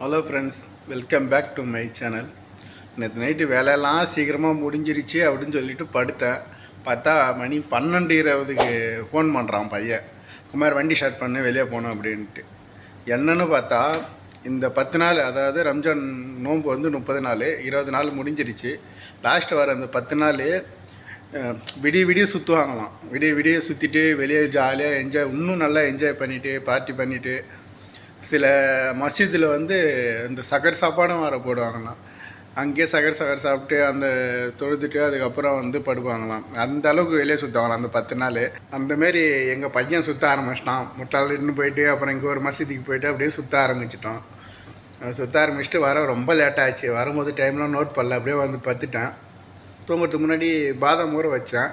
Hello friends welcome back to my channel நேற்று night வேலையெல்லாம் சீக்கிரமாக முடிஞ்சிருச்சு அப்படின்னு சொல்லிட்டு படுத்தேன். பார்த்தா மணி பன்னெண்டு இருபதுக்கு ஃபோன் பண்ணுறான் பையன். குமார் வண்டி ஸ்டார்ட் பண்ணு வெளியே போகணும் அப்படின்ட்டு. என்னன்னு பார்த்தா இந்த பத்து நாள் அதாவது ரம்ஜான் நோன்பு வந்து முப்பது நாள் இருபது நாள் முடிஞ்சிருச்சு. லாஸ்ட்டு வர அந்த பத்து நாள் விடிய விடிய சுற்றுவாங்களாம் விடிய விடிய சுற்றிட்டு வெளியே ஜாலியாக என்ஜாய் இன்னும் நல்லா என்ஜாய் பண்ணிவிட்டு பார்ட்டி பண்ணிவிட்டு சில மசீதில் வந்து இந்த சகர் சாப்பாடும் வர போடுவாங்களாம். அங்கேயே சகர் சகர் சாப்பிட்டு அந்த தொழுதுட்டு அதுக்கப்புறம் வந்து படுப்பாங்களாம். அந்த அளவுக்கு வெளியே சுற்றுவாங்களாம் அந்த பத்து நாள். அந்தமாரி எங்கள் பையன் சுற்ற ஆரம்பிச்சிட்டான். முட்டாளின்னு போயிட்டு அப்புறம் இங்கே ஒரு மசீதிக்கு போயிட்டு அப்படியே சுற்ற ஆரம்பிச்சிட்டோம் சுற்ற ஆரம்பிச்சுட்டு வர ரொம்ப லேட் ஆச்சு. வரும்போது டைம்லாம் நோட் பண்ணல. அப்படியே வந்து பத்துட்டேன் தூங்குறதுக்கு முன்னாடி பாதாம் ஊற வச்சேன்.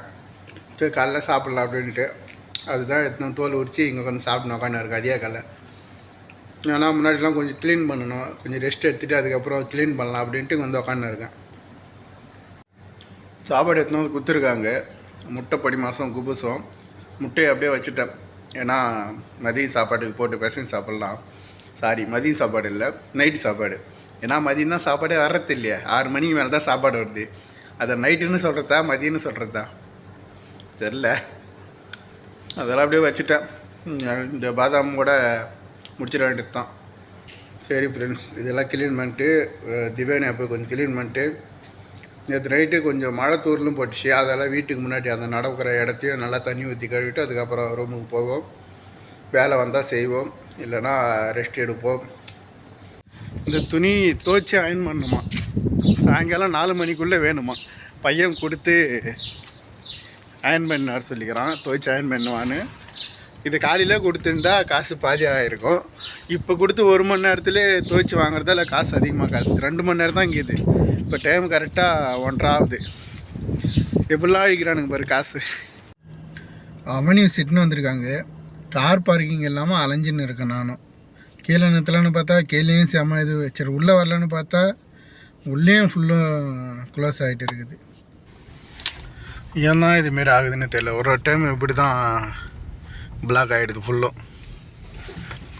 சரி காலைல சாப்பிட்லாம் அப்படின்ட்டு அதுதான் எத்தனை தோல் உரிச்சு இங்கே கொஞ்சம் சாப்பிட்டு உட்காந்து இருக்கு அதே காலை. ஏன்னா முன்னாடிலாம் கொஞ்சம் க்ளீன் பண்ணணும். கொஞ்சம் ரெஸ்ட் எடுத்துகிட்டு அதுக்கப்புறம் க்ளீன் பண்ணலாம் அப்படின்ட்டு வந்து உக்காந்துருக்கேன். சாப்பாடு எடுத்துன்னு வந்து கொடுத்துருக்காங்க. முட்டை படி மாதம் குபுசம். முட்டையை அப்படியே வச்சுட்டேன். ஏன்னா மதிய சாப்பாட்டுக்கு போட்டு பிசைஞ்சு சாப்பிட்லாம். சாரி மதியம் சாப்பாடு இல்லை நைட்டு சாப்பாடு. ஏன்னா மதியம் தான் சாப்பாடே வர்றது இல்லையா. ஆறு மணிக்கு மேலே தான் சாப்பாடு வருது. அதை நைட்டுன்னு சொல்கிறதா மதியம்னு சொல்கிறதா தெரில அதெல்லாம் அப்படியே வச்சுட்டேன். இந்த பாதாம் கூட முடிச்சிட வேண்டியது தான் சரி ஃப்ரெண்ட்ஸ் இதெல்லாம் கிளீன் பண்ணிட்டு அஹ், போய் கொஞ்சம் க்ளீன் பண்ணிட்டு நேற்று நைட்டு கொஞ்சம் மழை தூரலும் போட்டுச்சு. அதெல்லாம் வீட்டுக்கு முன்னாடி அந்த நடக்கிற இடத்தையும் நல்லா தண்ணி ஊற்றி கழுவிட்டு அதுக்கப்புறம் ரூமுக்கு போவோம். வேலை வந்தால் செய்வோம். இல்லைன்னா ரெஸ்ட் எடுப்போம். இந்த துணி துவைச்சி அயன் பண்ணணுமா? சாயங்காலம் நாலு மணிக்குள்ளே வேணுமா? பையன் கொடுத்து அயன் பண்ணார் சொல்லிக்கிறான். துவைச்சி அயன் பண்ணுவான்னு இது காலையில் கொடுத்துருந்தா காசு பாதி ஆகிருக்கும் இப்போ கொடுத்து ஒரு மணி நேரத்தில் துவைச்சி வாங்குறதால காசு அதிகமாக காசு? ரெண்டு மணி நேரம் தான் இங்கேது இப்போ டைம் கரெக்டாக ஒன்றரை ஆகுது. எப்படிலாம் அழிக்கிறானுங்க பாரு காசு. அவனையும் சிட்டுன்னு வந்திருக்காங்க. கார் பார்க்கிங் இல்லாமல் அலைஞ்சின்னு இருக்கேன் நானும். கீழே நிறுத்தலான்னு பார்த்தா கீழேயும் செம இது. சரி உள்ளே வரலன்னு பார்த்தா உள்ளேயும் ஃபுல்லும் க்ளோஸ் ஆகிட்டு இருக்குது. ஏன் தான் இதுமாரி ஆகுதுன்னு தெரியல. ஒரு ஒரு டைம் இப்படி தான் பிளாக் ஆகிடுது ஃபுல்லும்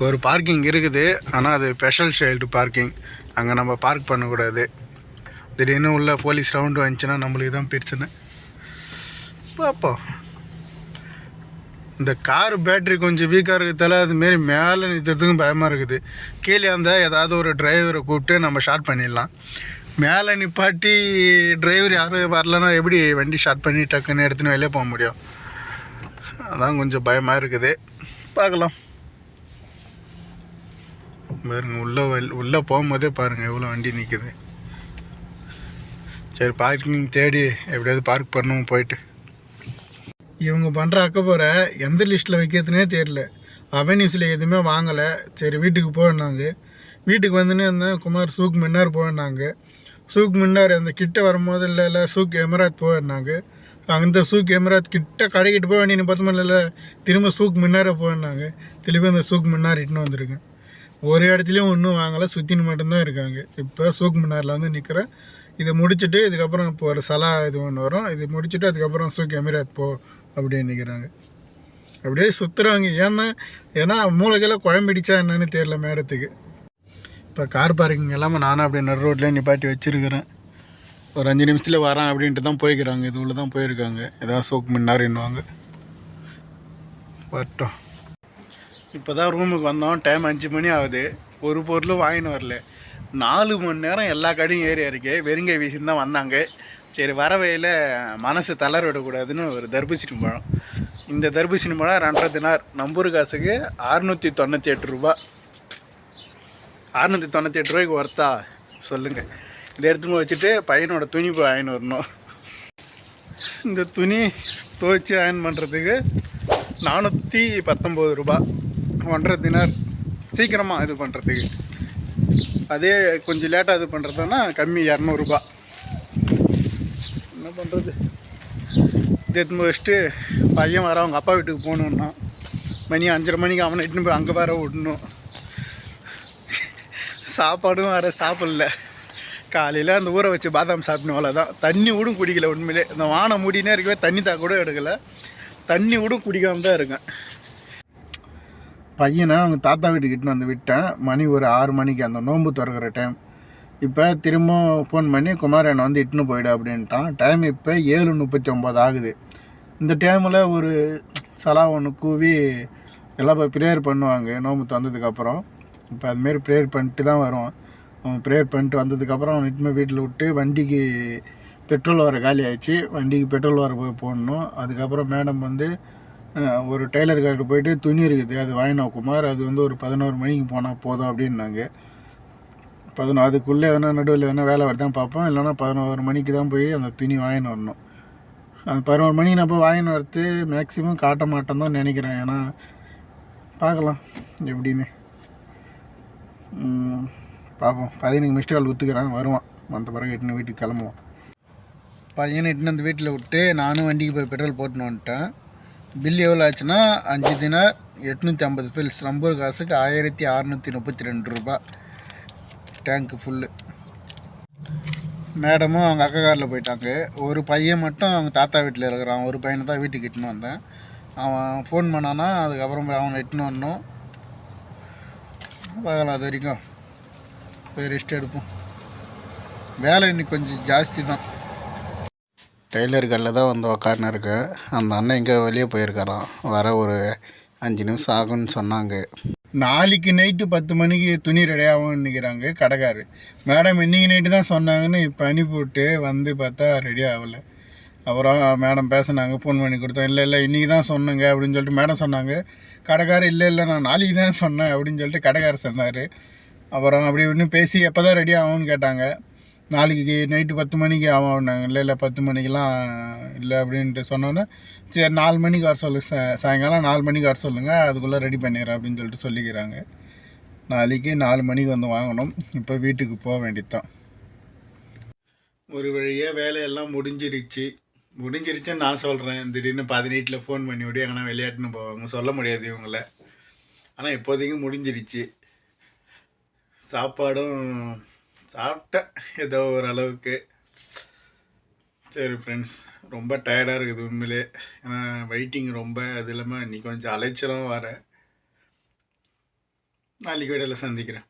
ஒரு பார்க்கிங் இருக்குது ஆனால் அது ஸ்பெஷல் சைல்டு பார்க்கிங் அங்கே நம்ம பார்க் பண்ணக்கூடாது. திடீர்னு உள்ள போலீஸ் ரவுண்டு வந்துச்சுன்னா நம்மளுக்கு தான் பிரச்சனை. பார்ப்போம் இந்த கார் பேட்ரி கொஞ்சம் வீக்காக இருக்கிறதால அதுமாரி மேலே நிறுத்துறதுக்கும் பயமாக இருக்குது. கீழே இருந்தால் ஏதாவது ஒரு டிரைவரை கூப்பிட்டு நம்ம ஷார்ட் பண்ணிடலாம். மேலே நிப்பாட்டி டிரைவர் யாரும் வரலன்னா எப்படி வண்டி ஷார்ட் பண்ணி டக்குன்னு எடுத்துன்னு வெளியே போக முடியும்? அதான் கொஞ்சம் பயமாக இருக்குது. பார்க்கலாம். பாருங்க உள்ளே உள்ளே போகும்போதே பாருங்கள் எவ்வளோ வண்டி நிற்குது சரி பார்க்கிங் தேடி எப்படியாவது பார்க் பண்ணுவோம் போயிட்டு. இவங்க பண்ணுற அக்கப்போரை எந்த லிஸ்ட்டில் வைக்கிறதுனே தெரில அவென்யூஸில் எதுவுமே வாங்கலை. சரி வீட்டுக்கு போயினாங்க வீட்டுக்கு வந்துன்னு இருந்தேன் குமார் சூக் மின்னார் போயினாங்க சூக் மின்னார் அந்த கிட்ட வரும்போது இல்லை இல்லை சூக் எமராத் போயிருந்தாங்க அந்த சூக் எமராத் கிட்ட கடைக்கிட்டு போய் வேண்டிய பத்து மணில திரும்ப சூக் மின்னாரை போனாங்க திரும்பி அந்த சூக் மின்னார் இட்டுன்னு வந்திருக்கேன். ஒரு இடத்துலையும் ஒன்றும் வாங்கலை. சுற்றின்னு மட்டும்தான் இருக்காங்க. இப்போ சூக் மின்னாரில் வந்து நிற்கிறேன் இதை முடிச்சுட்டு இதுக்கப்புறம் இப்போ ஒரு சலா இது ஒன்று வரும். இது முடிச்சுட்டு அதுக்கப்புறம் சூக் எமிராத் போ அப்படின்னு நிற்கிறாங்க அப்படியே சுற்றுறாங்க ஏன்னா ஏன்னா மூளைக்கெல்லாம் குழம்பிடிச்சா என்னன்னு தெரியல மேடத்துக்கு. இப்போ கார் பார்க்கிங் எல்லாமே நானும் அப்படியே நடு ரோட்லேயே நிப்பாட்டி வச்சுருக்கிறேன். ஒரு அஞ்சு நிமிஷத்தில் வரேன் அப்படின்ட்டு தான் போய்க்கிறாங்க. இது உள்ள தான் போயிருக்காங்க. ஏதாவது சோக்கு மின்னாருன்னுவாங்க வரட்டும். இப்போ தான் ரூமுக்கு வந்தோம். டைம் அஞ்சு மணி ஆகுது. ஒரு பொருளும் வாங்கின்னு வரல. நாலு மணி நேரம் எல்லா கடையும் ஏறி இருக்கு வெறுங்கை வீசின்னு தான் வந்தாங்க. சரி வரவையில் மனசு தளர விடக்கூடாதுன்னு ஒரு தர்பூசணி பழம். இந்த தர்பூசணி பழம் ரெண்டரை தினார். நம்பூர் காசுக்கு அறுநூற்றி தொண்ணூற்றி எட்டு ரூபா. அறுநூற்றி தொண்ணூற்றி எட்டு ரூபாய்க்கு ஒர்த்தா சொல்லுங்கள் இதை எடுத்துன்னு வச்சுட்டு பையனோட துணி போய் அயன் வரணும். இந்த துணி துவைச்சி அயன் பண்ணுறதுக்கு நானூற்றி பத்தொம்போது ரூபா. ஒன்றரை தினார் சீக்கிரமாக இது பண்ணுறதுக்கு அதே கொஞ்சம் லேட்டாக இது பண்ணுறதுன்னா கம்மி இரநூறுபா என்ன பண்ணுறது இது எடுத்துன்னு வச்சுட்டு பையன் வர அவங்க அப்பா வீட்டுக்கு போகணுன்னா மணி அஞ்சரை மணிக்கு அவனை இட்டுன்னு போய் அங்கே வேற விடணும். சாப்பாடும் வேறு சாப்பிடல. காலையில் அந்த ஊற வச்சு பாதாம் சாப்பிடணும் அவ்வளோதான் தண்ணி விடும் குடிக்கல உண்மையிலே. இந்த வானம் மூடினே இருக்கவே தண்ணி தான் கூட எடுக்கலை. தண்ணி விடும் குடிக்காம தான் இருக்கேன். பையனை அவங்க தாத்தா வீட்டுக்கு இட்டுன்னு வந்து விட்டேன். மணி ஒரு ஆறு மணிக்கு அந்த நோன்பு திறக்கிற டைம் இப்போ திரும்ப ஃபோன் பண்ணி குமார் என்னை வந்து இட்டுன்னு போயிடு அப்படின்ட்டான். டைம் இப்போ ஏழு முப்பத்தி ஒம்பது ஆகுது. இந்த டைமில் ஒரு சலா ஒன்று கூவி எல்லாம் இப்போ ப்ரேயர் பண்ணுவாங்க. நோம்பு திறந்ததுக்கப்புறம் இப்போ அதுமாரி ப்ரேயர் பண்ணிட்டு தான் வருவான் ப்ரேயர் பண்ணிட்டு வந்ததுக்கப்புறம் நிட்டுமே வீட்டில் விட்டு வண்டிக்கு பெட்ரோல் வர காலி ஆயிடுச்சு. வண்டிக்கு பெட்ரோல் வர போய் போடணும். அதுக்கப்புறம் மேடம் வந்து ஒரு டெய்லர் கடைக்கு போயிட்டு துணி இருக்குது. அது வாங்கினோம் குமார். அது வந்து ஒரு பதினோரு மணிக்கு போனால் போதும் அப்படின்னாங்க. பதினோ அதுக்குள்ளே எதனா நடுவில் எதனா வேலை வரதான் பார்ப்போம். இல்லைன்னா பதினோரு மணிக்கு தான் போய் அந்த துணி வாங்கின்னு வரணும். அந்த பதினோரு மணிக்கு நான் போய் வாங்கின்னு வரது மேக்ஸிமம் காட்ட மாட்டேன் தான் நினைக்கிறேன். ஏன்னா பார்க்கலாம். எப்படின்னு. பார்ப்போம் பையனுக்கு மிஸ்டு கால் குத்துக்கிறேன் வருவான். வந்த பிறகு எட்டுன்னு வீட்டுக்கு கிளம்புவோம். பையனை எட்டுன்னு வந்து வீட்டில் விட்டு நானும் வண்டிக்கு போய் பெட்ரோல் போட்டுன்னு வந்துட்டேன். பில் எவ்வளோ ஆச்சுன்னா அஞ்சு தினார் எட்நூற்றி ஐம்பது ஃபில்ஸ் நம்பர் காசுக்கு ஆயிரத்தி அறநூற்றி முப்பத்தி ரெண்டு ரூபா. டேங்க்கு ஃபுல்லு மேடமும் அவங்க அக்கா காரில் போயிட்டாங்க. ஒரு பையன் மட்டும் அவங்க தாத்தா வீட்டில் இருக்கிறான். ஒரு பையனை தான் வீட்டுக்கு இட்டுன்னு வந்தேன். அவன் ஃபோன் பண்ணானா அதுக்கப்புறம் போய் அவனை இட்டுன்னு வரணும் பார்க்கலாம் அது வரைக்கும். போய் ரெஸ்ட் எடுப்போம். வேலை இன்னைக்கு கொஞ்சம் ஜாஸ்தி தான். டெய்லர் கல்லில் தான் வந்து உக்காந்துன்னு இருக்கேன் அந்த அண்ணன் எங்கே வெளியே போயிருக்காராம். வர ஒரு அஞ்சு நிமிஷம் ஆகும்னு சொன்னாங்க. நாளைக்கு நைட்டு பத்து மணிக்கு துணி ரெடி ஆகும்னு நினைக்கிறாங்க கடைக்காரு மேடம் இன்னைக்கு நைட்டு தான் சொன்னாங்கன்னு இப்போ அனுப்பிவிட்டு வந்து பார்த்தா ரெடி ஆகலை. அப்புறம் மேடம் பேசுனாங்க ஃபோன் பண்ணி கொடுத்தோம். இல்லை இல்லை இன்றைக்கி தான் சொன்னேங்க அப்படின்னு சொல்லிட்டு மேடம் சொன்னாங்க. கடைக்காரர் இல்லை இல்லை நான் நாளைக்கு தான் சொன்னேன் அப்படின்னு சொல்லிட்டு கடைக்காரர் சொன்னார். அப்புறம் அப்படி இப்படின்னு பேசி எப்போ தான் ரெடி ஆகும்னு கேட்டாங்க. நாளைக்கு நைட்டு பத்து மணிக்கு ஆகும்னாங்க இல்லை இல்லை பத்து மணிக்கெலாம் இல்லை அப்படின்ட்டு சொன்னோன்னே சரி நாலு மணிக்கு வர சொல்லு சா சாயங்காலம் நாலு மணிக்கு வர சொல்லுங்கள் அதுக்குள்ளே ரெடி பண்ணிடுறேன் அப்படின்னு சொல்லிட்டு சொல்லிக்கிறாங்க. நாளைக்கு நாலு மணிக்கு வந்து வாங்கணும். இப்போ வீட்டுக்கு போக வேண்டியதுதான். ஒரு வழியாக வேலையெல்லாம் முடிஞ்சிருச்சு. முடிஞ்சிருச்சுன்னு நான் சொல்கிறேன் திடீர்னு பதினெட்டில் ஃபோன் பண்ணி விட்டு எங்கன்னா விளையாட்டுன்னு போவாங்க. சொல்ல முடியாது இவங்கள. ஆனால் இப்போதைக்கு முடிஞ்சிருச்சு. சாப்பாடும் சாப்பிட்டேன் ஏதோ ஓரளவுக்கு. சரி ஃப்ரெண்ட்ஸ் ரொம்ப டயர்டாக இருக்குது உண்மையிலே. ஏன்னா வெயிட்டிங் ரொம்ப அது இல்லாமல் இன்றைக்கி கொஞ்சம் அலைச்சலும் வர. நாளைக்கு வீடியோவில் சந்திக்கிறேன்.